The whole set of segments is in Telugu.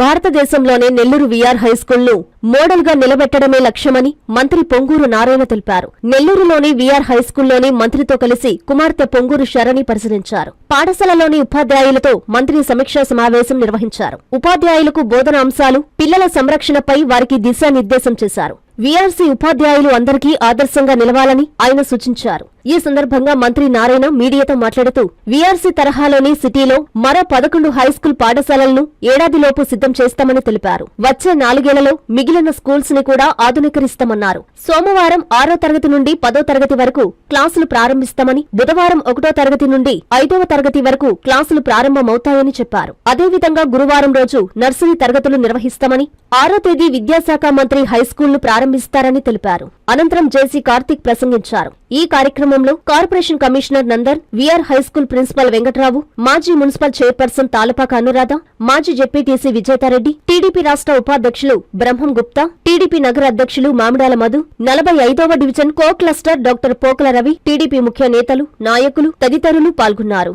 భారతదేశంలోనే నెల్లూరు వీఆర్ హైస్కూల్ను ను నిలబెట్టడమే లక్ష్యమని మంత్రి పొంగూరు నారాయణ తెలిపారు. నెల్లూరులోని వీఆర్ హైస్కూల్లోని మంత్రితో కలిసి కుమార్తె పొంగూరు శరణి పరిశీలించారు. పాఠశాలలోని ఉపాధ్యాయులతో మంత్రి సమీక్షా సమావేశం నిర్వహించారు. ఉపాధ్యాయులకు బోధన అంశాలు పిల్లల సంరక్షణపై వారికి దిశానిర్దేశం చేశారు. వీఆర్సీ ఉపాధ్యాయులు అందరికీ ఆదర్శంగా నిలవాలని ఆయన సూచించారు. ఈ సందర్భంగా మంత్రి నారాయణ మీడియాతో మాట్లాడుతూ వీఆర్సీ తరహాలోని సిటీలో మరో పదకొండు హైస్కూల్ పాఠశాలలను ఏడాదిలోపు సిద్ధం చేస్తామని తెలిపారు. వచ్చే నాలుగేళ్ళలో మిగిలిన స్కూల్స్ని కూడా ఆధునీకరిస్తామన్నారు. సోమవారం ఆరో తరగతి నుండి పదో తరగతి వరకు క్లాసులు ప్రారంభిస్తామని బుధవారం ఒకటో తరగతి నుండి ఐదవ తరగతి వరకు క్లాసులు ప్రారంభమవుతాయని చెప్పారు. అదేవిధంగా గురువారం రోజు నర్సరీ తరగతులు నిర్వహిస్తామని ఆరో తేదీ విద్యాశాఖ మంత్రి హైస్కూల్ను ప్రారంభిస్తారని తెలిపారు. అనంతరం జేసీ కార్తిక్ ప్రసంగించారు. ఈ కార్యక్రమంలో corporation commissioner Nandan VR high school principal Venkatrao మాజీ మున్సిపల్ చైర్పర్సన్ తాలపాక అనురాధ మాజీ జెడ్పీటీసీ విజేతారెడ్డి టీడీపీ రాష్ట్ర ఉపాధ్యక్షులు బ్రహ్మం గుప్తా టీడీపీ నగర అధ్యక్షులు మామిడాల మధు నలభై ఐదవ division co cluster doctor Pokala Ravi TDP ముఖ్య నేతలు నాయకులు తదితరులు పాల్గొన్నారు.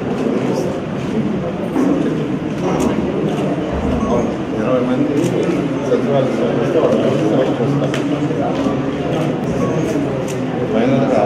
ఇరవై మంది సచివాలయం సెలెక్ట్ వస్తారు ఫైనల్గా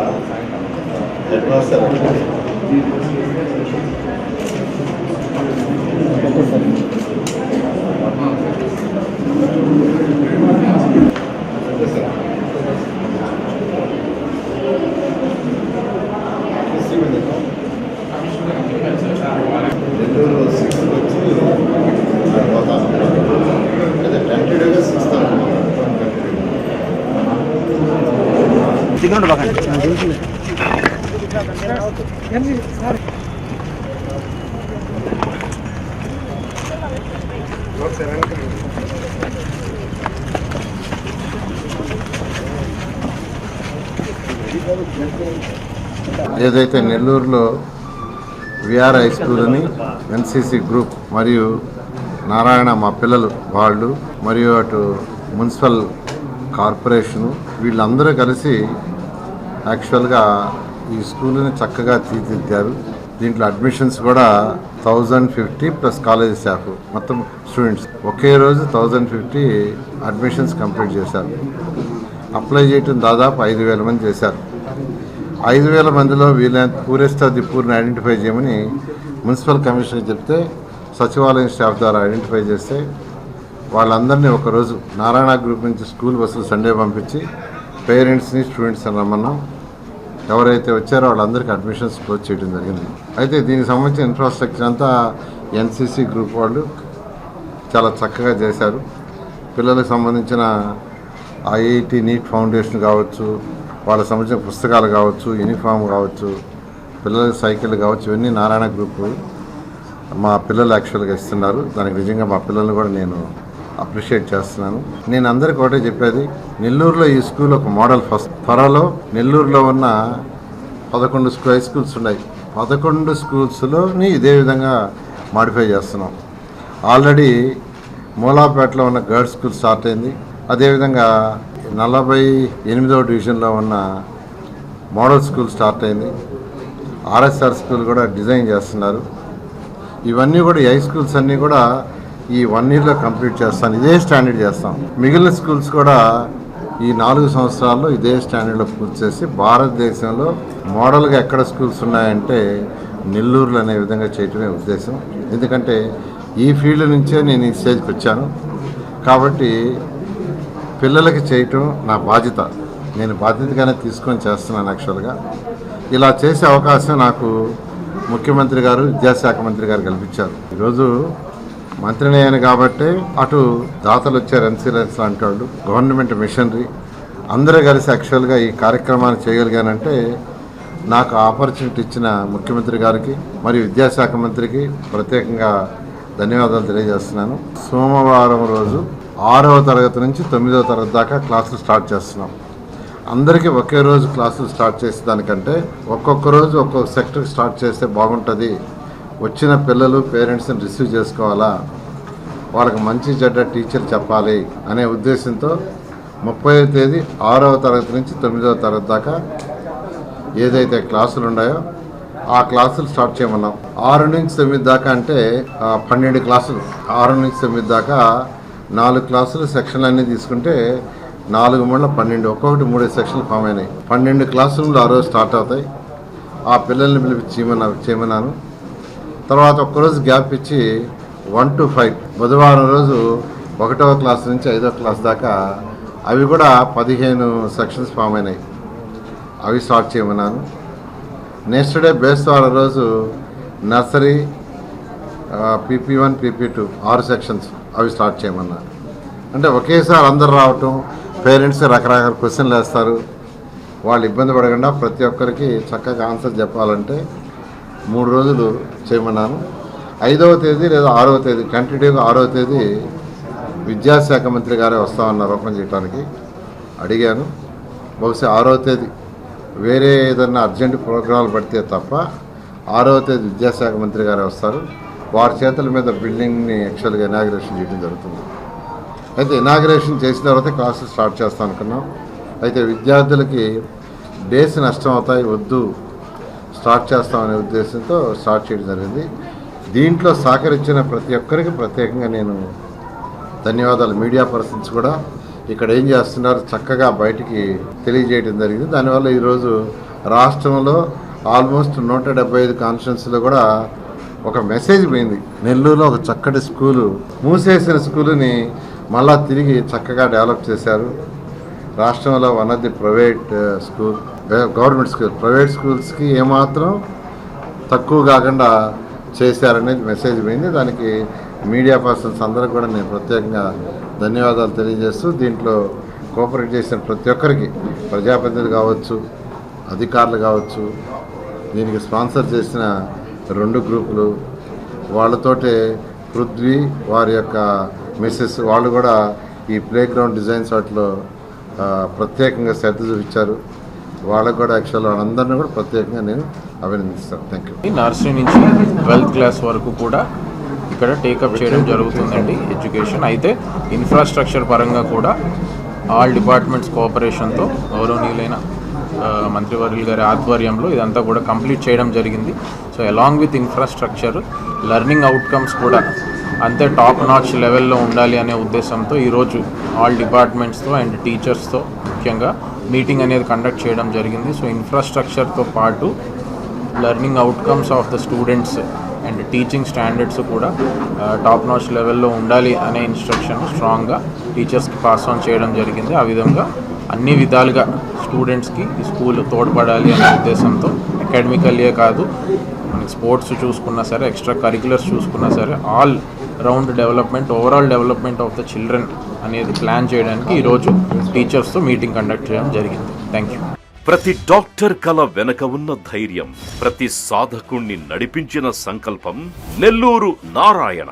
హెడ్ మాస్టర్ నెల్లూరు ఏదైతే నెల్లూరులో విఆర్ హై స్కూల్ అని ఎన్సిసి గ్రూప్ మరియు నారాయణ మా పిల్లలు వాళ్ళు మరియు అటు మున్సిపల్ కార్పొరేషను వీళ్ళందరూ కలిసి యాక్చువల్గా ఈ స్కూల్ని చక్కగా తీర్చిదిద్దారు. దీంట్లో అడ్మిషన్స్ కూడా thousand fifty plus college staff మొత్తం స్టూడెంట్స్. ఒకే రోజు థౌజండ్ ఫిఫ్టీ అడ్మిషన్స్ కంప్లీట్ చేశారు. అప్లై చేయటం దాదాపు ఐదు వేల మంది చేశారు. ఐదు వేల మందిలో వీళ్ళ పూరెస్ట్ ఆఫ్ ది పూర్ని ఐడెంటిఫై చేయమని మున్సిపల్ కమిషనర్ చెప్తే సచివాలయం స్టాఫ్ ద్వారా ఐడెంటిఫై చేస్తే వాళ్ళందరినీ ఒకరోజు నారాయణ గ్రూప్ నుంచి స్కూల్ బస్సులు సండే పంపించి పేరెంట్స్ని స్టూడెంట్స్ని రమ్మన్నాం. ఎవరైతే వచ్చారో వాళ్ళందరికీ అడ్మిషన్స్ క్లోజ్ చేయడం జరిగింది. అయితే దీనికి సంబంధించిన ఇన్ఫ్రాస్ట్రక్చర్ అంతా ఎన్సీసీ గ్రూప్ వాళ్ళు చాలా చక్కగా చేశారు. పిల్లలకు సంబంధించిన ఐఐటి నీట్ ఫౌండేషన్ కావచ్చు వాళ్ళకి సంబంధించిన పుస్తకాలు కావచ్చు యూనిఫామ్ కావచ్చు పిల్లల సైకిల్ కావచ్చు ఇవన్నీ నారాయణ గ్రూప్ మా పిల్లలు యాక్చువల్గా ఇస్తున్నారు. దానికి నిజంగా మా పిల్లల్ని కూడా నేను అప్రిషియేట్ చేస్తున్నాను. నేను అందరికీ ఒకటే చెప్పేది నెల్లూరులో ఈ స్కూల్ ఒక మోడల్ ఫస్ట్. త్వరలో నెల్లూరులో ఉన్న పదకొండు హై స్కూల్స్ ఉన్నాయి. పదకొండు స్కూల్స్లోని ఇదే విధంగా మాడిఫై చేస్తున్నాం. ఆల్రెడీ మూలాపేటలో ఉన్న గర్ల్స్ స్కూల్ స్టార్ట్ అయింది. అదేవిధంగా నలభై ఎనిమిదవ డివిజన్లో ఉన్న మోడల్ స్కూల్ స్టార్ట్ అయింది. ఆర్ఎస్ఆర్ స్కూల్ కూడా డిజైన్ చేస్తున్నారు. ఇవన్నీ కూడా ఈ హై స్కూల్స్ అన్నీ కూడా ఈ వన్ ఇయర్లో కంప్లీట్ చేస్తాను ఇదే స్టాండర్డ్ చేస్తాం. మిగిలిన స్కూల్స్ కూడా ఈ నాలుగు సంవత్సరాల్లో ఇదే స్టాండర్డ్లో పూర్తి చేసి భారతదేశంలో మోడల్గా ఎక్కడ స్కూల్స్ ఉన్నాయంటే నెల్లూరులో అనే విధంగా చేయటమే ఉద్దేశం. ఎందుకంటే ఈ ఫీల్డ్ నుంచే నేను ఈ స్టేజ్కి వచ్చాను. కాబట్టి పిల్లలకి చేయటం నా బాధ్యత. నేను బాధ్యతగానే తీసుకొని చేస్తున్నాను యాక్చువల్గా ఇలా చేసే అవకాశం నాకు ముఖ్యమంత్రి గారు విద్యాశాఖ మంత్రి గారు కల్పించారు. ఈరోజు మంత్రిని అయ్యాను కాబట్టి అటు దాతలు వచ్చారు ఎన్సీలెన్స్ లాంటి వాళ్ళు గవర్నమెంట్ మిషనరీ. అందరూ కలిసి యాక్చువల్గా ఈ కార్యక్రమాన్ని చేయగలిగానంటే నాకు ఆపర్చునిటీ ఇచ్చిన ముఖ్యమంత్రి గారికి మరియు విద్యాశాఖ మంత్రికి ప్రత్యేకంగా ధన్యవాదాలు తెలియజేస్తున్నాను. సోమవారం రోజు ఆరవ తరగతి నుంచి తొమ్మిదవ తరగతి దాకా క్లాసులు స్టార్ట్ చేస్తున్నాం. అందరికీ ఒకే రోజు క్లాసులు స్టార్ట్ చేసే దానికంటే ఒక్కొక్క రోజు ఒక్కొక్క సెక్టర్ స్టార్ట్ చేస్తే బాగుంటుంది వచ్చిన పిల్లలు పేరెంట్స్ని రిసీవ్ చేసుకోవాలా? వాళ్ళకి మంచి చెడ్డ టీచర్ చెప్పాలి అనే ఉద్దేశంతో ముప్పై తేదీ ఆరవ తరగతి నుంచి తొమ్మిదవ తరగతి దాకా ఏదైతే క్లాసులు ఉన్నాయో ఆ క్లాసులు స్టార్ట్ చేయమన్నాం. ఆరు నుంచి తొమ్మిది దాకా అంటే పన్నెండు క్లాసులు. ఆరు నుంచి తొమ్మిది దాకా నాలుగు క్లాసులు సెక్షన్లు అన్నీ తీసుకుంటే నాలుగు మూడు పన్నెండు ఒక్కొక్కటి మూడు సెక్షన్లు ఫామ్ అయినాయి. పన్నెండు క్లాస్ రూమ్లు ఆ రోజు స్టార్ట్ అవుతాయి. ఆ పిల్లల్ని పిలిపి చేయమన్నా చేయమన్నాను. తర్వాత ఒక్కరోజు గ్యాప్ ఇచ్చి వన్ టు ఫైవ్ బుధవారం రోజు ఒకటవ క్లాస్ నుంచి ఐదవ క్లాస్ దాకా అవి కూడా పదిహేను సెక్షన్స్ ఫామ్ అయినాయి. అవి స్టార్ట్ చేయమన్నాను. నెక్స్ట్ డే బేస్తవారం రోజు nursery PP one PP two ఆరు సెక్షన్స్ అవి స్టార్ట్ చేయమన్నా అంటే ఒకేసారి అందరు రావటం పేరెంట్స్ రకరకాల క్వశ్చన్లు వేస్తారు. వాళ్ళు ఇబ్బంది పడకుండా ప్రతి ఒక్కరికి చక్కగా ఆన్సర్ చెప్పాలంటే మూడు రోజులు చేయమన్నాను. ఐదవ తేదీ లేదా ఆరవ తేదీ కంటిన్యూగా ఆరవ తేదీ విద్యాశాఖ మంత్రి గారే వస్తామన్నారు ఓపెన్ చేయడానికి అడిగాను. బహుశా ఆరవ తేదీ వేరే ఏదన్నా అర్జెంట్ ప్రోగ్రాంలు పడితే తప్ప ఆరవ తేదీ విద్యాశాఖ మంత్రి గారే వస్తారు. వారి చేతుల మీద బిల్డింగ్ని యాక్చువల్గా ఇనాగ్రేషన్ చేయడం జరుగుతుంది. అయితే ఇనాగ్రేషన్ చేసిన తర్వాత క్లాసులు స్టార్ట్ చేస్తాం అనుకున్నాం. అయితే విద్యార్థులకి డేస్ నష్టం అవుతాయి వద్దు. స్టార్ట్ చేస్తామనే ఉద్దేశంతో స్టార్ట్ చేయడం జరిగింది. దీంట్లో సహకరించిన ప్రతి ఒక్కరికి ప్రత్యేకంగా నేను ధన్యవాదాలు. మీడియా పర్సన్స్ కూడా ఇక్కడ ఏం చేస్తున్నారు చక్కగా బయటికి తెలియజేయడం జరిగింది. దానివల్ల ఈరోజు రాష్ట్రంలో ఆల్మోస్ట్ నూట డెబ్బై ఐదు కాన్స్టిట్యున్సీలో కూడా ఒక మెసేజ్ పోయింది. నెల్లూరులో ఒక చక్కటి స్కూలు మూసేసిన స్కూలుని మళ్ళా తిరిగి చక్కగా డెవలప్ చేశారు. రాష్ట్రంలో one of the private school government school private స్కూల్స్కి ఏమాత్రం తక్కువ కాకుండా చేశారనేది మెసేజ్ పోయింది. దానికి మీడియా పర్సన్స్ అందరూ కూడా నేను ప్రత్యేకంగా ధన్యవాదాలు తెలియజేస్తూ దీంట్లో కోఆపరేట్ చేసిన ప్రతి ఒక్కరికి ప్రజాప్రతినిధులు కావచ్చు అధికారులు కావచ్చు దీనికి స్పాన్సర్ చేసిన రెండు గ్రూపులు వాళ్ళతోటే పృథ్వీ వారి యొక్క మిస్సెస్ వాళ్ళు కూడా ఈ ప్లే గ్రౌండ్ డిజైన్స్ వాటిలో ప్రత్యేకంగా శ్రద్ధ చూపించారు. వాళ్ళకు కూడా యాక్చువల్ వాళ్ళందరినీ కూడా ప్రత్యేకంగా నేను అభినందిస్తాను. థ్యాంక్ యూ నర్సరీ నుంచి ట్వెల్త్ క్లాస్ వరకు కూడా ఇక్కడ టేకప్ చేయడం జరుగుతుందండి ఎడ్యుకేషన్. అయితే ఇన్ఫ్రాస్ట్రక్చర్ పరంగా కూడా ఆల్ డిపార్ట్మెంట్స్ కోఆపరేషన్తో గౌరవనీయులైన ఆ, మంత్రివర్యులు గారి ఆధ్వర్యంలో ఇదంతా కూడా కంప్లీట్ చేయడం జరిగింది. So along with infrastructure learning outcomes కూడా అంతే టాప్ నాచ్ లెవెల్లో ఉండాలి అనే ఉద్దేశంతో ఈరోజు ఆల్ డిపార్ట్మెంట్స్తో అండ్ టీచర్స్తో ముఖ్యంగా మీటింగ్ అనేది కండక్ట్ చేయడం జరిగింది. సో ఇన్ఫ్రాస్ట్రక్చర్తో పాటు learning outcomes of the students and teaching standards కూడా టాప్ నాచ్ లెవెల్లో ఉండాలి అనే ఇన్స్ట్రక్షన్ స్ట్రాంగ్గా టీచర్స్కి పాస్ ఆన్ చేయడం జరిగింది. ఆ విధంగా అన్ని విధాలుగా స్టూడెంట్స్కి ఈ స్కూల్ తోడ్పడాలి అనే ఉద్దేశంతో అకాడమికల్యే కాదు మనకి స్పోర్ట్స్ చూసుకున్నా సరే ఎక్స్ట్రా కరికులర్స్ చూసుకున్నా సరే all round development overall development of the children అనేది ప్లాన్ చేయడానికి ఈరోజు టీచర్స్తో మీటింగ్ కండక్ట్ చేయడం జరిగింది. థ్యాంక్ యూ ప్రతి డాక్టర్ కల వెనక ఉన్న ధైర్యం ప్రతి సాధకుణ్ణి నడిపించిన సంకల్పం నెల్లూరు నారాయణ.